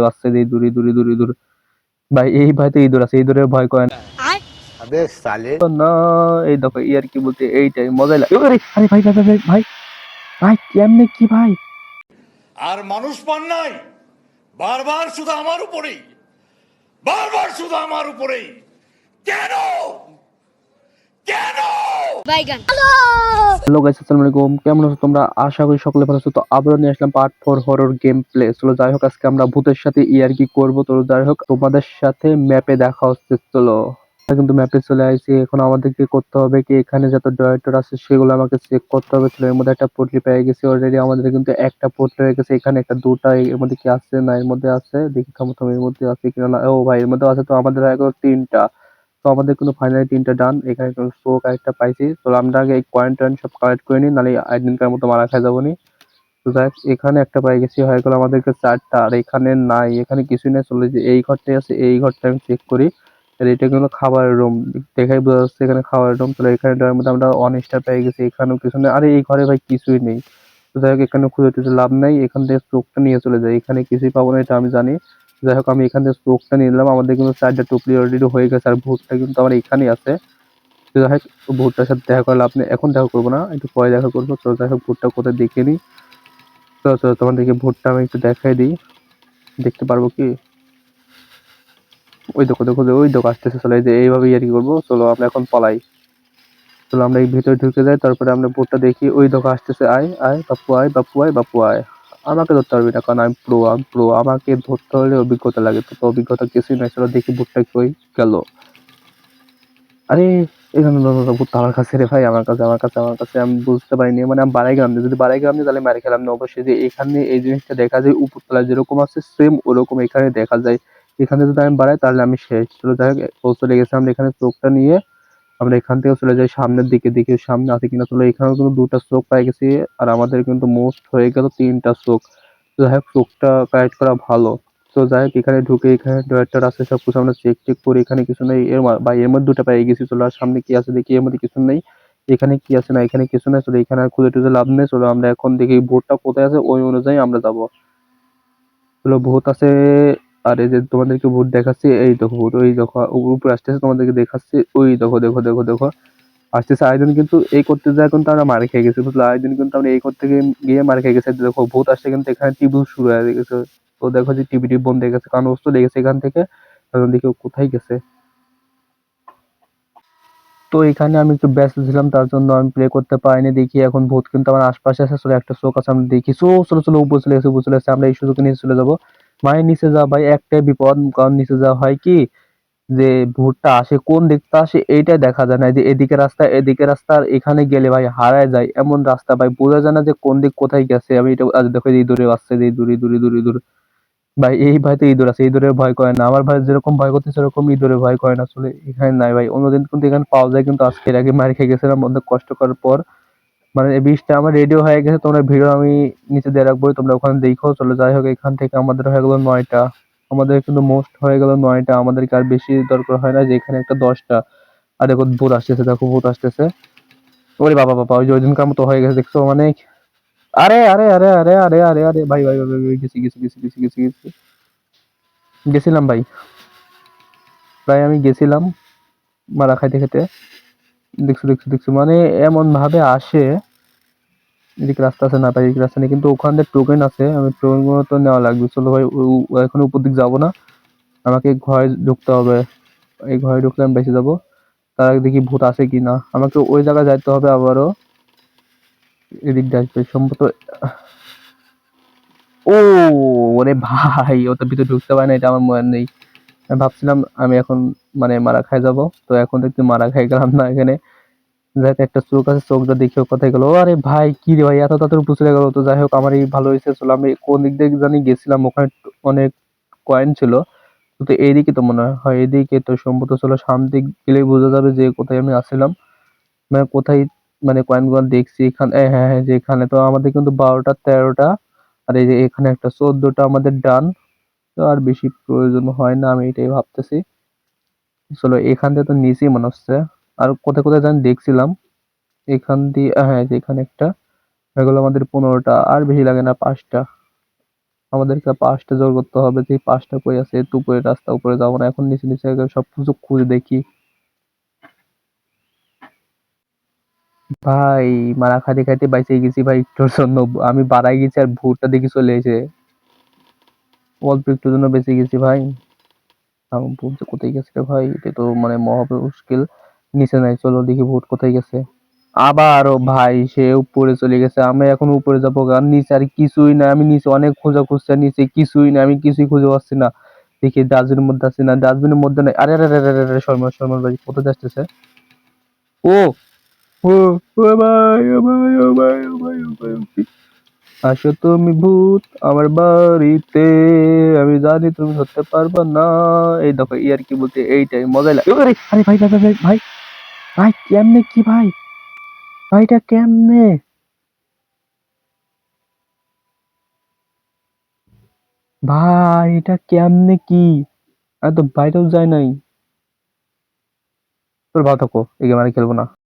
বাচ্চা দিয়ে দূরে দূরে দূরে দূরে। ভাই এই ভাইতে ইঁদুর আছে ইঁদুরের ভয় করে না। কি ভাই? আর মানুষ পান নাই বারবার শুধু আমার উপরেই বারবার শুধু আমার উপরেই। কেন? হ্যালো! গাইস আসসালামু আলাইকুম। কেমন আছো তোমরা? আশা করি সকলে ভালো আছো। তো আবারও নিয়ে আসলাম part four horror game play চলো যাই হোক আজকে আমরা ভূতের সাথে ইয়ার কি করব। তো যাই হোক তোমাদের সাথে ম্যাপে দেখা হচ্ছে। চলো। কিন্তু ম্যাপে চলে আসছি এখন আমাদেরকে করতে হবে কি এখানে যত ডয়েটর আছে সেগুলো আমাকে চেক করতে হবে। চলো এর মধ্যে একটা পটলি পেয়ে গেছি অলরেডি আমাদের কিন্তু একটা পটলি হয়ে গেছে। এখানে একটা দুটা এর মধ্যে কি আছে না এর মধ্যে আছে? দেখি থামো থামো এর মধ্যে আছে কিনা না? ও ভাই এর মধ্যে আছে। তো আমাদের হয়ে গেল তিনটা। তো আমাদের কিন্তু ফাইনালি তিনটা ডান এখানে শো একটা পাইছি। তো আমরা আগে এই কয়েন টয়েন সব কালেক্ট করে নিই, নাহলে একদিনকার মতো মারা খাই যাব নি। তো যাই এখানে একটা পাই গেছি, হয়ে গেল আমাদেরকে চারটা, আর এখানে নাই, এখানে কিছুই নেই, চলে যে এই ঘরটাই আছে, এই ঘরটা আমি চেক করি। তাহলে এটা কিন্তু খাবারের রুম দেখাই বোঝা যাচ্ছে এখানে খাবারের রুম তাহলে এখানে দেওয়ার মধ্যে আমরা অন স্টার পেয়ে গেছি, এখানেও কিছু নেই। আরে, এই ঘরে ভাই কিছুই নেই। তো যাই হোক এখানে খুঁজে টুজে লাভ নাই, এখান থেকে চোখটা নিয়ে চলে যায় এখানে কিছুই পাবো না, এটা আমি জানি। যাই হোক, আমি এখান থেকে চোখটা নিয়ে নিলাম। আমাদের কিন্তু চারটা টুপলি অলরেডি হয়ে গেছে আর ভূতটা কিন্তু আমার এখানেই আছে। তো যাই হোক, ভূতটার সাথে দেখা করলে আপনি এখন দেখা করব না, একটু পরে দেখা করব। তো যাই হোক, ভূতটা কোথায় দেখে নিই। তো তো তোমাদেরকে ভূতটা আমি একটু দেখাই দিই। দেখতে পারব কি? ওই দেখো দেখো ওই দেখো, আসতেছে। চলে, এই যে এইভাবে আর কি করব। চলো, আমরা এখন পলাই। চলো, আমরা এই ভিতরে ঢুকে যাই। তারপরে আমরা ভূতটা দেখি। ওই দেখো, আসতেছে। আয় আয়, বাপু আয় বাপু আয় বাপু, আয়। আমাকে ধরতে পারবি না, কারণ আমি প্রো আমি প্রো আমাকে ধরতে হলে অভিজ্ঞতা লাগে। তো অভিজ্ঞতা কিছুই নাই, চলো দেখি ভূতটা কই গেল। আরে এখানে ভূতটা আমার কাছে রে ভাই, আমার কাছে আমার কাছে আমার কাছে, আমি বুঝতে পারিনি। মানে আমি বাড়াই গ্রাম যদি বাড়াই দিই তাহলে মারি খেলাম না। অবশ্যই যে এখানে এই জিনিসটা দেখা যায় উপরতলায় যেরকম আছে সেম ওরকম এখানে দেখা যায়। এখানে যদি আমি বাড়াই, তাহলে আমি শেষ। চলো যাই হোক চলে গেছে, আমরা এখানে চোখটা নিয়ে আমরা এখান থেকে চলে যাই সামনের দিকে, দেখি সামনে আছে কিনা। চলে এখানেও কিন্তু দুটা চোখ পাই গেছি, আর আমাদের কিন্তু মোস্ট হয়ে গেল তিনটা চোখ যাই হোক চোখটা কালেক্ট করা ভালো। তো যাই হোক, এখানে ঢুকে এখানে ডয়ারটার আছে সব কিছু আমরা চেক চেক করি এখানে কিছু নেই। এর বা এর মধ্যে দুটো পেয়ে গেছি, চলো আর সামনে কি আছে দেখি, এর মধ্যে কিছু নেই। এখানে কি আছে না, এখানে কিছু নেই, চলো এখানে আর খুঁজে টুজে লাভ নেই। চলো আমরা এখন দেখি ভোটটা কোথায় আছে, ওই অনুযায়ী আমরা যাব। চলো ভোট আছে আর এই যে তোমাদেরকে ভূত দেখাচ্ছি, এই দেখো ভূত ওই দেখো, উপরে আসতেছে তোমাদেরকে দেখাচ্ছি, ওই দেখো দেখো দেখো দেখো। আসতেছে আরেকজন কিন্তু এই করতে যায় কিন্তু আমরা মার খেয়ে গেছি, বুঝলো? আরেকজন কিন্তু আমরা এই করতে গিয়ে মার খেয়ে গেছে। দেখো, ভূত আসছে কিন্তু এখানে টিভি শুরু হয়ে গেছে। তো দেখো যে টিভিটি বন্ধ হয়ে গেছে, কারণ ওষুধ লেগেছে এখান থেকে। দেখি কোথায় গেছে। তো এখানে আমি একটু ব্যস্ত ছিলাম, তার জন্য আমি প্লে করতে পারিনি। দেখি এখন ভূত কিন্তু আমার আশপাশে আছে একটা চোখ আছে, আমরা দেখি। চো চলো চলো, উপরে চলে গেছে উপরে চলে আমরা এই সুযোগে নিয়ে চলে যাব। মায়ের নিচে যাওয়া ভাই, একটাই বিপদ, কারণ নিচে যাওয়া হয় কি যে ভূতটা আসে, কোন দিকটা আসে এইটাই দেখা যায় না। যে এদিকে রাস্তা এদিকে রাস্তা, আর এখানে গেলে ভাই হারায় যায়। এমন রাস্তা ভাই, বোঝা যায় না যে কোন দিক কোথায় গেছে। আমি এটা আজ দেখো এই দূরে আসছে এই দূরে দূরে দূরে দূরে ভাই, এই ভাই তো ইঁদুর আছে, ইঁদুরের ভয় করে না। আমার ভাই যেরকম ভয় করতে সেরকম ইঁদুরের ভয় করে না। আসলে এখানে নাই ভাই। অন্যদিন কিন্তু এখানে পাওয়া যায়, কিন্তু আজকে এর আগে মার খেয়ে গেছিলাম, অনেক কষ্ট করার পর। মানে এই বিষটা আমার রেডিও হয়ে গেছে তোমরা ভিডিও আমি নিচে দিয়ে রাখব তোমরা ওখানে দেখো চলে যাই হোক এখান থেকে আমাদের হয়ে গেল নয়টা। আমাদের কিন্তু মোস্ট হয়ে গেল নয়টা আমাদেরকে আর বেশি দরকার হয় না যে এখানে একটা দশটা। আর দেখো ভূত আসতেছে দেখো ভূত আসতেছে। ওরে বাবা বাবা ওই যে ওই দিনকার মতো হয়ে গেছে দেখছ মানে আরে আরে আরে আরে আরে আরে আরে ভাই ভাই ভাই ভাই, ভাই, গেছি গেছি গেছি গেছি গেছি গেছি। গেছিলাম ভাই। প্রায় আমি গেছিলাম মারা খাইতে খেতে। দেখছ দেখছ দেখছ। মানে এমন ভাবে আসে, এদিকে রাস্তা আছে না ভাই এদিকে রাস্তা নেই। কিন্তু ওখান থেকে টোকেন আছে, আমি টোকেনগুলো তো নেওয়া লাগবে। চলো ভাই এখন উপর দিক যাব না। আমাকে ঘরে ঢুকতে হবে। এই ঘরে ঢুকলে আমি বেঁচে যাব। তার আগে দেখি ভূত আছে কি না। আমাকে ওই জায়গায় যাইতে হবে আবারও। এদিক দিয়ে সম্ভবত। ও, ওরে ভাই, ও তো ভিতরে ঢুকতে পারে না, এটা আমার মনে নেই। ভাবছিলাম আমি এখন মানে মারা খাই যাব। তো এখন দেখতে মারা খাই গেলাম না এখানে। যাই একটা চোখ আছে চোখটা দেখে কোথায় গেলো। আরে ভাই, কি রে ভাই, এত তাড়াতাড়ি উপরে গেল। তো যাই হোক আমারই ভালো হয়েছে। চলো আমি কোন দিক দিয়ে জানি গেছিলাম, ওখানে অনেক কয়েন ছিল। তো এইদিকে তো মনে হয়, এইদিকে তো সম্ভবত চলো দিক গেলেই বোঝা যাবে যে কোথায় আমি আসছিলাম। মানে কোথায় মানে কয়েনগুলো দেখছি এখানে হ্যাঁ হ্যাঁ যে এখানে তো আমাদের কিন্তু বারোটা, তেরোটা, আর এই যে এখানে একটা চোদ্দটা আমাদের ডান তো আর বেশি প্রয়োজন হয় না, আমি এটাই ভাবতেছি। চলো, এখান থেকে তো নিচেই মনে হচ্ছে। আর কোথায় কোথায় জানি দেখছিলাম। এখান দিয়ে হ্যাঁ এখানে একটা। এগুলো আমাদের পনেরোটা, আর বেশি লাগে না পাঁচটা। আমাদেরকে পাঁচটা জোর করতে হবে, যে পাঁচটা কই আছে, একটু উপরে, রাস্তা উপরে যাব না। এখন নিচে নিচে সব কিছু খুঁজে দেখি। ভাই মারা খাইতে খাইতে বাইচে গেছি ভাই, তোর জন্য। আমি বাড়াই গেছি আর ভুটটা দেখি চলে এসে। অল্প একটুর জন্য বেঁচে গেছি ভাই। যে কোথায় গেছে ভাই, এটা তো মানে মহা মুশকিল। নিচে নাই, চলো দেখি ভূত কোথায় গেছে। আবারও ভাই সে উপরে চলে গেছে, আমি এখন উপরে যাব আর নিচে আর কিছুই না আমি নিচে অনেক খোঁজা খুঁজছি নিচে কিছুই না আমি কিছুই খুঁজে পাচ্ছি না। দেখি ডাস্টবিনের মধ্যে আছি না, ডাস্টবিনের মধ্যে নাই। আরে আরে আরে আরে শর্মা শর্মা ভাই, কোথায় আসতেছে ও ও ও ভাই ও ভাই ও ভাই ও ভাই ও ভাই। আসো তুমি ভূত আমার বাড়িতে। আমি জানি তুমি ধরতে পারবে না। এই দেখো, ইয়ার কি বলতে, এইটাই, মজাই লাগে। আরে আরে ভাই ভাই ভাই ভাই ভাই কেমনে কি ভাই? ভাইটা কেমনে? ভাই এটা কেমনে কি? আর তো বাইরেও যায় নাই। তোর ভালো থাকো এই গেম আর খেলব না।